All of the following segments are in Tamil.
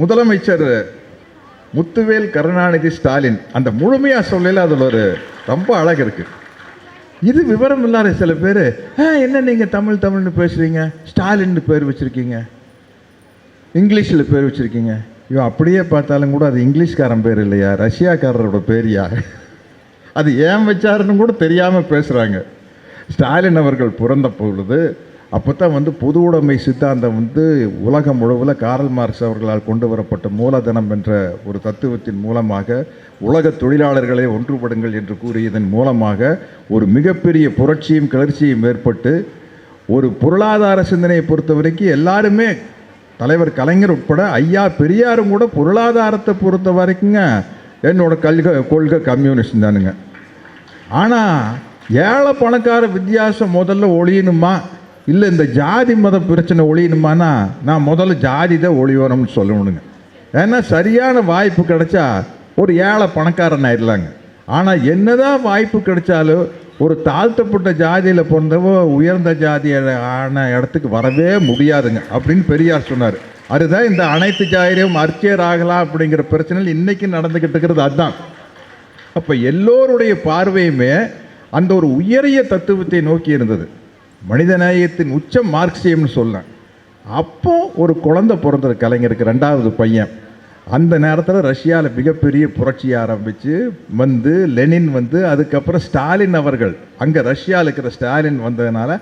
முதலமைச்சர் முத்துவேல் கருணாநிதி ஸ்டாலின் அந்த முழுமையாக சொல்லல அதில் ஒரு ரொம்ப அழகு இருக்குது இது விவரம் இல்லாத சில பேர் என்ன நீங்கள் தமிழ் தமிழ்னு பேசுகிறீங்க ஸ்டாலின்னு பேர் வச்சுருக்கீங்க. இங்கிலீஷில் பேர் வச்சுருக்கீங்க. ஐயோ அப்படியே பார்த்தாலும் கூட அது இங்கிலீஷ்காரன் பேர் இல்லையா? ரஷ்யாக்காரரோட பேரியா அது ஏன் வச்சாருன்னு கூட தெரியாமல் பேசுகிறாங்க ஸ்டாலின் அவர்கள் பிறந்த பொழுது அப்போ தான் வந்து பொது உடைமை சித்தாந்தம் வந்து உலகம் முழுவதும் காரல் மார்க்ஸ் அவர்களால் கொண்டு வரப்பட்ட மூலதனம் என்ற ஒரு தத்துவத்தின் மூலமாக உலக தொழிலாளர்களை ஒன்றுபடுங்கள் என்று கூறியதன் மூலமாக ஒரு மிகப்பெரிய புரட்சியும் கிளர்ச்சியும் ஏற்பட்டு ஒரு பொருளாதார சிந்தனையை பொறுத்த வரைக்கும் எல்லாருமே தலைவர் கலைஞர் உட்பட ஐயா பெரியாரும் கூட பொருளாதாரத்தை பொறுத்த வரைக்குங்க என்னோடய கல்க கொள்கை கம்யூனிஸ்ட் தானுங்க. ஆனால் ஏழை பணக்கார வித்தியாசம் முதல்ல ஒழியணுமா இல்லை இந்த ஜாதி மத பிரச்சனை ஒழியணுமானா நான் முதல்ல ஜாதி தான் ஒழியணும்னு சொல்லணுங்க. ஏன்னா சரியான வாய்ப்பு கிடைச்சா ஒரு ஏழை பணக்காரன் ஆயிடலாங்க. ஆனால் என்னதான் வாய்ப்பு கிடைச்சாலும் ஒரு தாழ்த்தப்பட்ட ஜாதியில் பிறந்தவோ உயர்ந்த ஜாதி ஆன இடத்துக்கு வரவே முடியாதுங்க அப்படின்னு பெரியார் சொன்னார். அதுதான் இந்த அனைத்து ஜாதியும் அர்ச்சியர் ஆகலாம் அப்படிங்கிற பிரச்சனையில் இன்றைக்கி நடந்துக்கிட்டு இருக்கிறது அதுதான் அப்போ எல்லோருடைய பார்வையுமே அந்த ஒரு உயரிய தத்துவத்தை நோக்கி இருந்தது. மனிதநேயத்தின் உச்சம் மார்க்சியம்னு சொல்லலாம் அப்போ ஒரு குழந்தை பிறந்தது கலைஞருக்கு ரெண்டாவது பையன். அந்த நேரத்தில் ரஷ்யாவில் மிகப்பெரிய புரட்சி ஆரம்பித்து வந்து லெனின் வந்து அதுக்கப்புறம் ஸ்டாலின் அவர்கள். அங்கே ரஷ்யாவில் இருக்கிற ஸ்டாலின் வந்ததுனால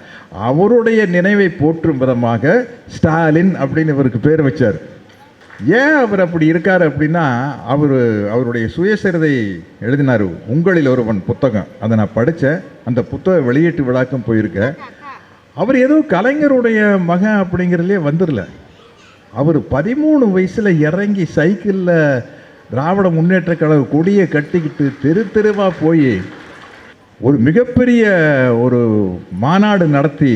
அவருடைய நினைவை போற்றும் விதமாக ஸ்டாலின் அப்படின்னு இவருக்கு பேர் வச்சார். ஏன் அவர் அப்படி இருக்கார் அப்படின்னா அவர் அவருடைய சுயசரிதை எழுதினார் உங்களில் ஒருவன் புத்தகம். அதை நான் படித்தேன் அந்த புத்தக வெளியீட்டு விழாக்கும் போயிருக்கேன். அவர் ஏதோ கலைஞருடைய மகன் அப்படிங்கிறதுலே வந்துடல. அவர் பதிமூணு வயசில் இறங்கி சைக்கிளில் திராவிட முன்னேற்ற கழக கொடியை கட்டிக்கிட்டு தெரு தெருவாக போய் ஒரு மிகப்பெரிய ஒரு மாநாடு நடத்தி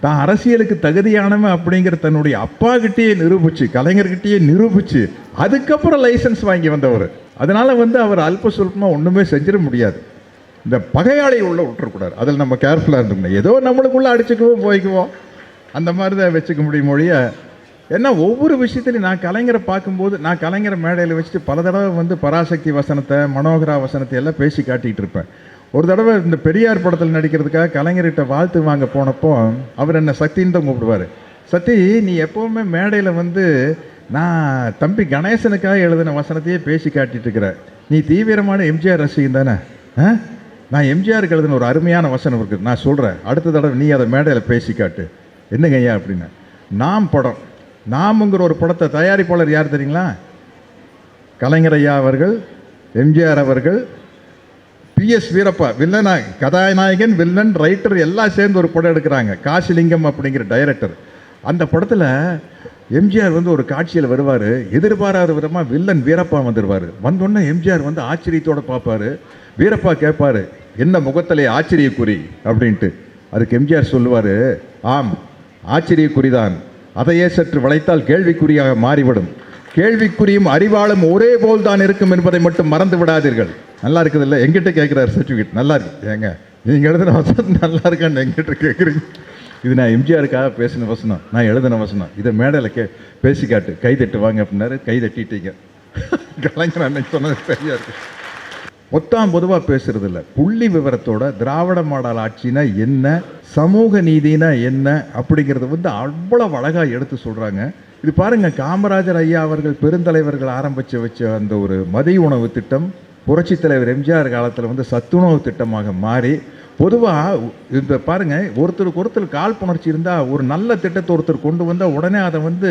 தான் அரசியலுக்கு தகுதியானவன் அப்படிங்கிற தன்னுடைய அப்பா கிட்டேயே நிரூபிச்சு கலைஞர்கிட்டயே நிரூபிச்சு அதுக்கப்புறம் லைசன்ஸ் வாங்கி வந்தவர். அதனால் வந்து அவர் அல்ப சொல்பமாக ஒன்றுமே செஞ்சிட முடியாது. இந்த பகையாளி உள்ள விட்டுறக்கூடாது. அதில் நம்ம கேர்ஃபுல்லாக இருந்துக்கணும். ஏதோ நம்மளுக்குள்ளே அடிச்சுக்குவோம் போய்க்குவோம். அந்த மாதிரி தான் வச்சுக்க முடியும் மொழிய. ஏன்னா ஒவ்வொரு விஷயத்துலையும் நான் கலைஞரை பார்க்கும்போது நான் கலைஞரை மேடையில் வச்சுட்டு பல தடவை வந்து பராசக்தி வசனத்தை மனோகரா வசனத்தை எல்லாம் பேசி காட்டிகிட்டு இருப்பேன். ஒரு தடவை இந்த பெரியார் படத்தில் நடிக்கிறதுக்காக கலைஞர்கிட்ட வாழ்த்து வாங்க போனப்போ அவர் என்ன சக்தின்னு தான் கூப்பிடுவார். சக்தி நீ எப்போவுமே மேடையில் வந்து நான் தம்பி கணேசனுக்காக எழுதின வசனத்தையே பேசி காட்டிட்டு இருக்கிற. நீ தீவிரமான எம்ஜிஆர் ரசிகன் தானே? ஆ? நான் எம்ஜிஆருக்கு எழுதின ஒரு அருமையான வசனம் இருக்குது நான் சொல்கிறேன் அடுத்த தடவை நீ அதை மேடையில் பேசி காட்டு. என்னங்க ஐயா அப்படின்னு. நாம் படம். நாம்ங்கிற ஒரு படத்தை தயாரிப்பாளர் யார் தெரியுங்களா? கலைஞர் ஐயா அவர்கள் எம்ஜிஆர் அவர்கள் பிஎஸ் வீரப்பா வில்லனா கதாநாயகன் வில்லன் ரைட்டர் எல்லாம் சேர்ந்து ஒரு படம் எடுக்கிறாங்க. காசிலிங்கம் அப்படிங்கிற டைரக்டர். அந்த படத்தில் எம்ஜிஆர் வந்து ஒரு காட்சியில் வருவார். எதிர்பாராத விதமாக வில்லன் வீரப்பா வந்துடுவார் வந்தோடனே எம்ஜிஆர் வந்து ஆச்சரியத்தோடு பார்ப்பாரு. வீரப்பா கேட்பார் என்ன முகத்திலே ஆச்சரியக்குறி அப்படின்ட்டு. அதுக்கு எம்ஜிஆர் சொல்லுவார் ஆம் ஆச்சரியக்குறிதான். அதையே சற்று வளைத்தால் கேள்விக்குறியாக மாறிவிடும். கேள்விக்குறியும் அறிவாளும் ஒரே போல் தான் இருக்கும் என்பதை மட்டும் மறந்து விடாதீர்கள். நல்லா இருக்குது இல்லை? எங்கிட்ட கேட்குறாரு சர்டிஃபிகேட் நல்லா இருக்கு. ஏங்க நீங்கள் எழுதின வசனம் நல்லா இருக்கான்னு எங்கிட்ட கேட்குறீங்க. இது நான் எம்ஜிஆருக்காக பேசின வசனம். நான் எழுதின வசனம். இதை மேடையில் கே பேசி காட்டு கை தட்டு வாங்க அப்படின்னாரு. கை தட்டிட்டீங்க. கலைஞர் அன்னைக்கு சொன்னது சரியா இருக்குது ஒத்தாம் பொதுவாக பேசுறது இல்லை புள்ளி விவரத்தோட திராவிட மாடல் ஆட்சினா என்ன சமூக நீதினா என்ன அப்படிங்கிறத வந்து அவ்வளவு அழகாக எடுத்து சொல்கிறாங்க இது பாருங்கள் காமராஜர் ஐயா அவர்கள் பெருந்தலைவர்கள் ஆரம்பித்து வச்ச அந்த ஒரு மதிய உணவு திட்டம் புரட்சி தலைவர் எம்ஜிஆர் காலத்தில் வந்து சத்துணவு திட்டமாக மாறி பொதுவாக இந்த பாருங்கள் ஒருத்தருக்கு ஒருத்தர் காழ்ப்புணர்ச்சி இருந்தால் ஒரு நல்ல திட்டத்தை ஒருத்தர் கொண்டு வந்தால் உடனே அதை வந்து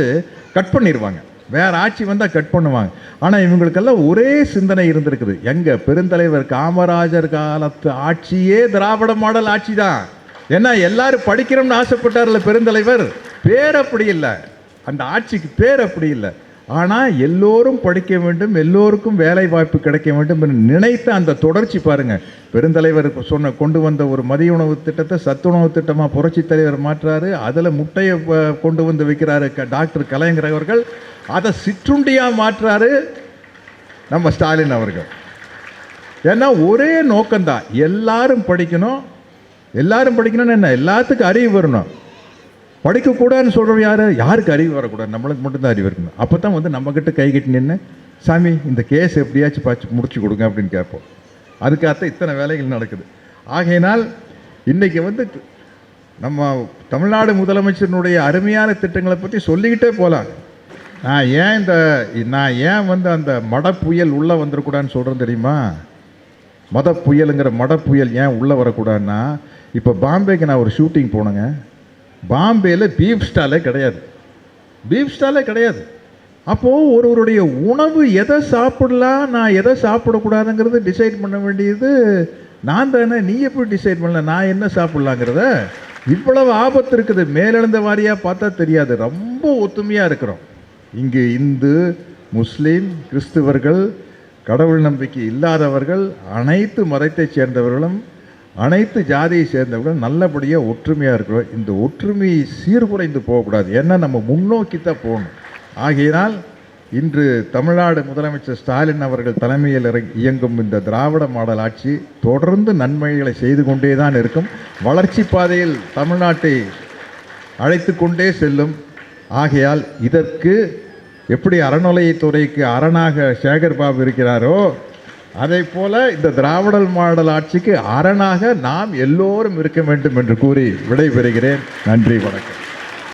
கட் பண்ணிடுவாங்க வேற ஆட்சி வந்தால் கட் பண்ணுவாங்க. ஆனால் இவங்களுக்கெல்லாம் ஒரே சிந்தனை இருந்திருக்குது. எங்கள் பெருந்தலைவர் காமராஜர் காலத்து ஆட்சியே திராவிட மாடல் ஆட்சி தான் ஏன்னா எல்லாரும் படிக்கணும்னு ஆசைப்பட்டார்ல பெருந்தலைவர். பேர் அப்படி இல்லை. அந்த ஆட்சிக்கு பேர் அப்படி இல்லை. ஆனால் எல்லோரும் படிக்க வேண்டும் எல்லோருக்கும் வேலை வாய்ப்பு கிடைக்க வேண்டும் என்று நினைத்த அந்த தொடர்ச்சி பாருங்கள் பெருந்தலைவர் சொன்ன கொண்டு வந்த ஒரு மதிய உணவு திட்டத்தை சத்துணவு திட்டமாக புரட்சி தலைவர் மாற்றாரு. அதில் முட்டையை கொண்டு வந்து வைக்கிறாரு க- டாக்டர் கலைஞர் அவர்கள். அதை சிற்றுண்டியாக மாற்றாரு நம்ம ஸ்டாலின் அவர்கள். ஏன்னா ஒரே நோக்கம்தான். எல்லாரும் படிக்கணும். எல்லாரும் படிக்கணும்னு என்ன? எல்லாத்துக்கும் அறிவு வரணும். படிக்கக்கூடாதுன்னு சொல்கிறவங்க யார்? யாருக்கு அறிவு வரக்கூடாது? நம்மளுக்கு மட்டும்தான் அறிவு இருக்கணும். அப்போ தான் வந்து நம்மக்கிட்ட கை கட்டி நின்று சாமி இந்த கேஸ் எப்படியாச்சும் பார்த்து முடிச்சு கொடுங்க அப்படின்னு கேட்போம். அதுக்காகத்தான் இத்தனை வேலைகள் நடக்குது. ஆகையினால் இன்றைக்கி வந்து நம்ம தமிழ்நாடு முதலமைச்சரினுடைய அருமையான திட்டங்களை பற்றி சொல்லிக்கிட்டே போகலாம் நான் ஏன் இந்த நான் ஏன் வந்து அந்த மட புயல் உள்ளே வந்துடக்கூடாதுன்னு சொல்கிறேன் தெரியுமா? மத புயலுங்கிற மட புயல் ஏன் உள்ளே வரக்கூடாதுன்னா இப்போ பாம்பேக்கு நான் ஒரு ஷூட்டிங் போனேங்க. பாம்பேயில் பீஃப் ஸ்டாலே கிடையாது. பீஃப் ஸ்டாலே கிடையாது. அப்போது ஒருவருடைய உணவு எதை சாப்பிடலாம் நான் எதை சாப்பிடக்கூடாதுங்கிறது டிசைட் பண்ண வேண்டியது நான் தானே. நீ எப்படி டிசைட் பண்ணல? நான் என்ன சாப்பிட்லாங்கிறத? இவ்வளவு ஆபத்து இருக்குது. மேலெழுந்த வாரியாக பார்த்தா தெரியாது. ரொம்ப ஒத்துமையாக இருக்கிறோம். இங்கு இந்து முஸ்லீம் கிறிஸ்துவர்கள் கடவுள் நம்பிக்கை இல்லாதவர்கள் அனைத்து மதத்தைச் சேர்ந்தவர்களும் அனைத்து ஜாதியை சேர்ந்தவர்களும் நல்லபடியாக ஒற்றுமையாக இருக்கிறோம். இந்த ஒற்றுமை சீர்குலைந்து போகக்கூடாது. ஏன்னா நம்ம முன்னோக்கி தான் போகணும். ஆகையினால் இன்று தமிழ்நாடு முதலமைச்சர் ஸ்டாலின் அவர்கள் தலைமையில் இயங்கும் இந்த திராவிட மாடல் ஆட்சி தொடர்ந்து நன்மைகளை செய்து கொண்டே தான் இருக்கும். வளர்ச்சி பாதையில் தமிழ்நாட்டை அழைத்து கொண்டே செல்லும். ஆகையால் இதற்கு எப்படி அறநிலையத்துறைக்கு அரணாக சேகர் பாபு இருக்கிறாரோ அதை போல இந்த திராவிடல் மாடல் ஆட்சிக்கு அரணாக நாம் எல்லோரும் இருக்க வேண்டும் என்று கூறி விடைபெறுகிறேன். நன்றி வணக்கம்.